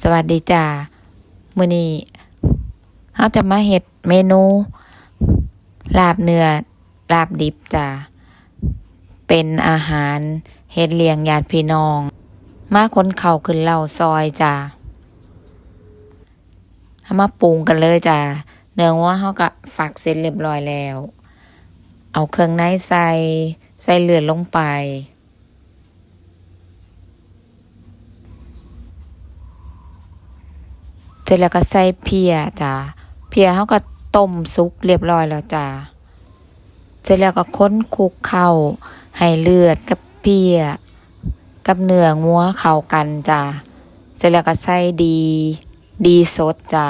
สวัสดีจ้ามื้อนี้เฮาจะมาเฮ็ดเมนู ลาบเนื้อลาบดิบจ้าเป็นอาหารเฮ็ดเลี้ยงญาติพี่น้อง มาคนเข้าขึ้นเหล่าซอยจ้าเฮามาปรุงกันเลยจ้าเนื้อวัวเฮาก็ฝักเสร็จเรียบร้อยแล้ว เอาเครื่องในใส่ใส่เลือดลงไป เสร็จแล้วก็ใส่เพียจ้าเพียเขาก็ต้มซุกเรียบร้อยแล้วจ้าเสร็จแล้วก็ค้นคุกเข้าให้เลือดกับเพียกับเนื้องัวเข้ากันจ้าเสร็จแล้วก็ใส่ดี ดีสดจ้า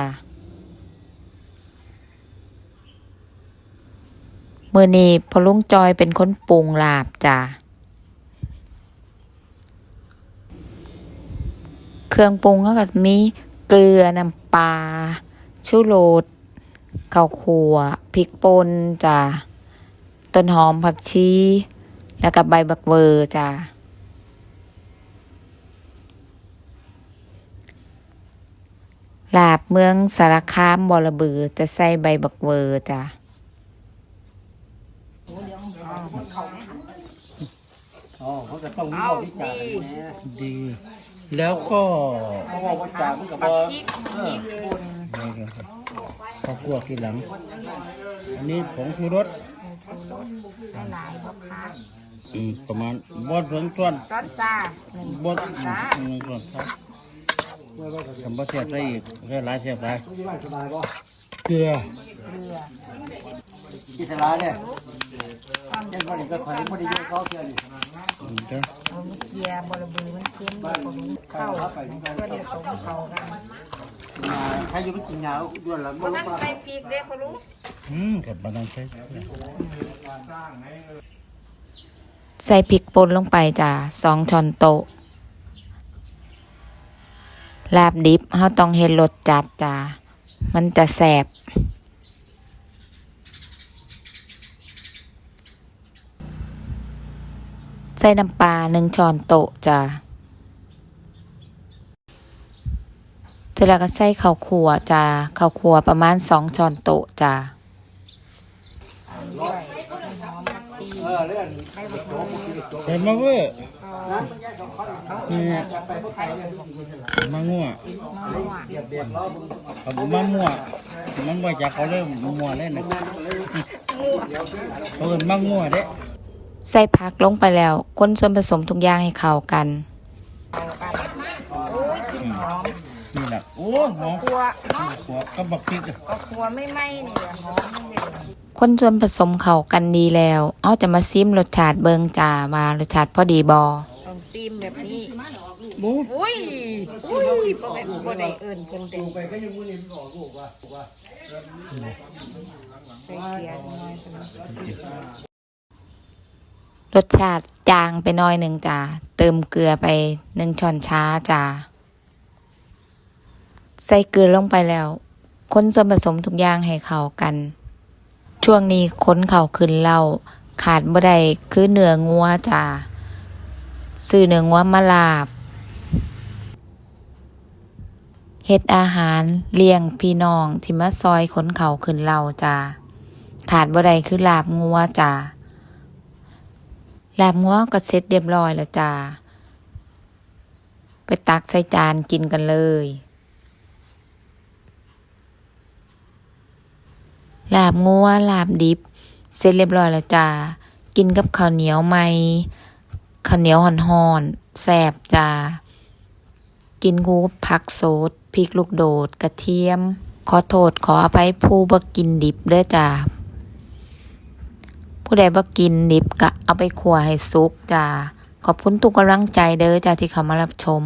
มือนี้พอลุงจอยเป็นคนปรุงลาบจ้าเครื่องปรุงก็มี เกลือน้ำปลาชูรสข้าวคั่วพริกป่นจ้าต้นหอมผักชี แล้วก็ใบบักเวอร์จ้าลาบเมืองสารคามบอระบือจะใส่ใบบักเวอร์จ้าอ๋อเขาจะต้องมีบอกวิจารณ์แน่ดี แล้วก็เขาบอกว่าจามันกับปักว่าพริกพริกป่นข้าวคั่วทีหลัง อันนี้ผงชูรสหลายๆบ่คะอืมประมาณบดถึงส่วนซอสซาหนึ่งบดหนึ่งส่วนครับทำบะเสียบได้อีกแค่หลายเสียบหลายสบายป่ะเกลือเกลือกิจลาเนี่ยเจ้าคนนี้ก็คอยไม่ได้ยุ่งเขาเชื่อนี่อื มเด้อเอกลือบริบูรณ์มันเค็มบ่ผมเข้าก็เดี๋ยวตรงเข้ากันใครอยู่ไม่กินยาด้วยหรือบ่ไม่ทันรู้ใส่พริกเด้เขารู้อืมกับบันดังใช้ใส่พริกป่นลงไปจ้ะสองช้อนโต๊ะลาบดิบเฮาต้องเฮ็ดรสจัดจ้ะมันจะแสบ ส่น้ำปลาหนึ่งช้อนโต๊ะจ้ะเสร็จแล้วก็ใส่ข้าวคั่วจ้ะข้าวคั่วประมาณสองช้อนโต๊ะจ้ะเห็นมาเว้ยนี่มางัวเอามามั่วมันบ่จากเขาเริ่มมั่วเล่นะเขาเอิ้นมางัวเด้ ใส่ผักลงไปแล้วคนส่วนผสมทุกอย่างให้เข้ากันนี่แหละโอ้หอมครัวหัวกับบักพริกอะก็ครัวไม่ไหม้นี่หอมคนส่วนผสมเข้ากันดีแล้วเอาจะมาซิมรสชาติเบิงจ้าว่ารสชาติพอดีบอต้องซิมแบบนี้บูอุ้ยอุ้ยบ่ได้บ่ได้เอิ้นเพิ่นเด้ไปก็ยังมือนี่มันออกลูกว่าว่าใส่เกลือน้อยเพิ่น รสชาติจางไปน่อยหนึ่งจ้าเติมเกลือไปหนึ่งช้อนชาจ้าใส่เกลือลงไปแล้ว คนส่วนผสมทุกอย่างให้เข้ากัน ช่วงนี้ค้นเข่าขึ้นเล่าขาดบ่ได้คือเนื้องัวจ้าซื้อเนื้องัวมาลาบเฮ็ดอาหารเลี้ยงพี่น้องที่มาซอยขนเข่าขึ้นเหล่าจ้าขาดบ่ได้คือลาบงัวจ้า ลาบงัวก็เสร็จเรียบร้อยแล้วจ้า ไปตักใส่จานกินกันเลยลาบงัวลาบดิบ เสร็จเรียบร้อยแล้วจ้า กินกับข้าวเหนียวไหมข้าวเหนียวห่อนๆแซ่บจ้า กินคูบผักสดพริกลูกโดด กระเทียม ขอโทษขออภัยผู้บ่กินดิบเด้อจ้า ผู้ใดบ่กินดิบก็เอาไปขัวให้สุกจ้าขอบคุณทุกกำลังใจเด้อจ้าที่เข้ามารับชม